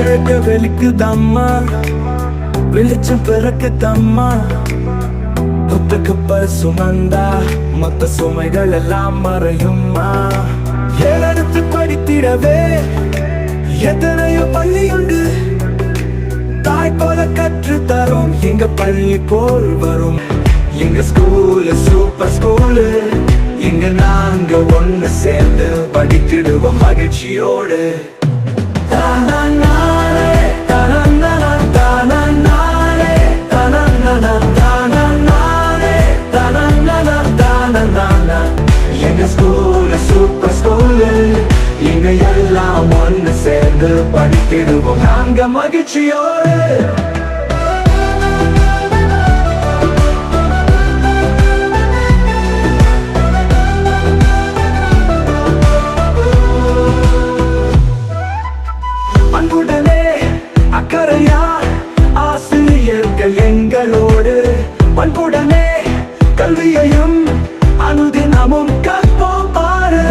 வாழ்க்கை வெளிக்குதம்மா வெளிச்சம் பிறக்குதம்மா புத்த கப்பல் சுமந்தா மொத்த சுமைகள் எல்லாம் மறையும்மா. ஏழெடுத்து படித்திடவே. எத்தனையோ பள்ளி உண்டு தாய் போல கற்று தரும். எங்க பள்ளி போல் வரும். எங்க ஸ்கூலு சூப்பர் ஸ்கூலு. இங்க நாங்க ஒன்னு சேர்ந்து படித்திடுவோம் மகிழ்ச்சியோடு. நான் சேர்ந்து படித்திடுவோம். நாங்க மகிழ்ச்சியோடு. அன்புடனே அக்கறையா ஆசிரியர்கள் எங்களோடு. பண்புடனே கல்வியையும் அனுதினமும் கற்போம் பாரு.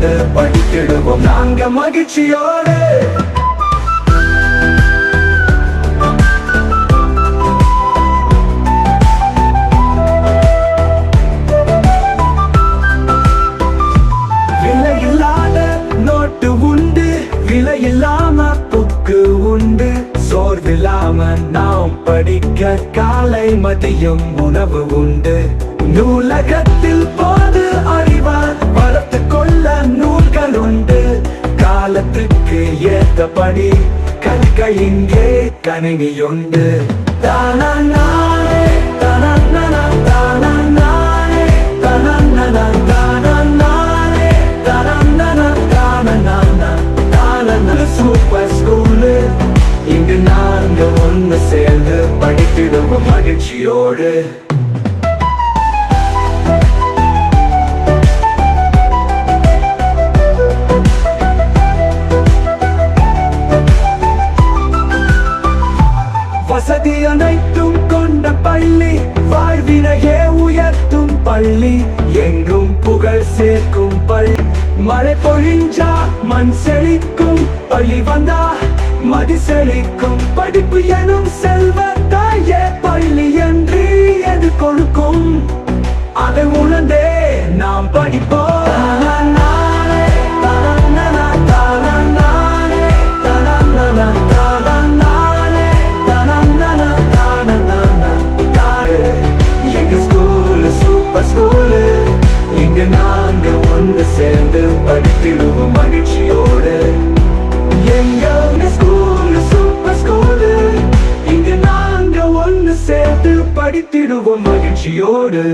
சேர்ந்து படித்திடுவோம். நாங்க மகிழ்ச்சியோடு. விலையில்லாத நோட்டு உண்டு. விலையில்லாம புக்கு உண்டு. சோர்வில்லாம நாம் படிக்க காலை மதியம் உணவு உண்டு. நூலகத்தில் கண்கள் இங்கே கணினியுண்டு தானே. தானே தானே தானே சூப்பர் ஸ்கூலு இங்கு நாங்க ஒண்ணு சேர்ந்து படித்திடுவோம் மகிழ்ச்சியோடு பள்ளி எங்கும் புகழ் சேர்க்கும் பள்ளி மழை பொழிஞ்சா மண் செழிக்கும் பள்ளி வந்தா மதி செழிக்கும். படிப்பு எனும் செல்வ தாயே பள்ளி என்று எது கொடுக்கும். அதை உணர்ந்தே நாம் படிப்போம். இங்க நாங்க ஒன்று சேர்ந்து படித்திடுவோம் மகிழ்ச்சியோடு. எங்க ஸ்கூலு சூப்பர் ஸ்கூலு இங்க நாங்க ஒன்று சேர்ந்து படித்திடுவோம் மகிழ்ச்சியோடு.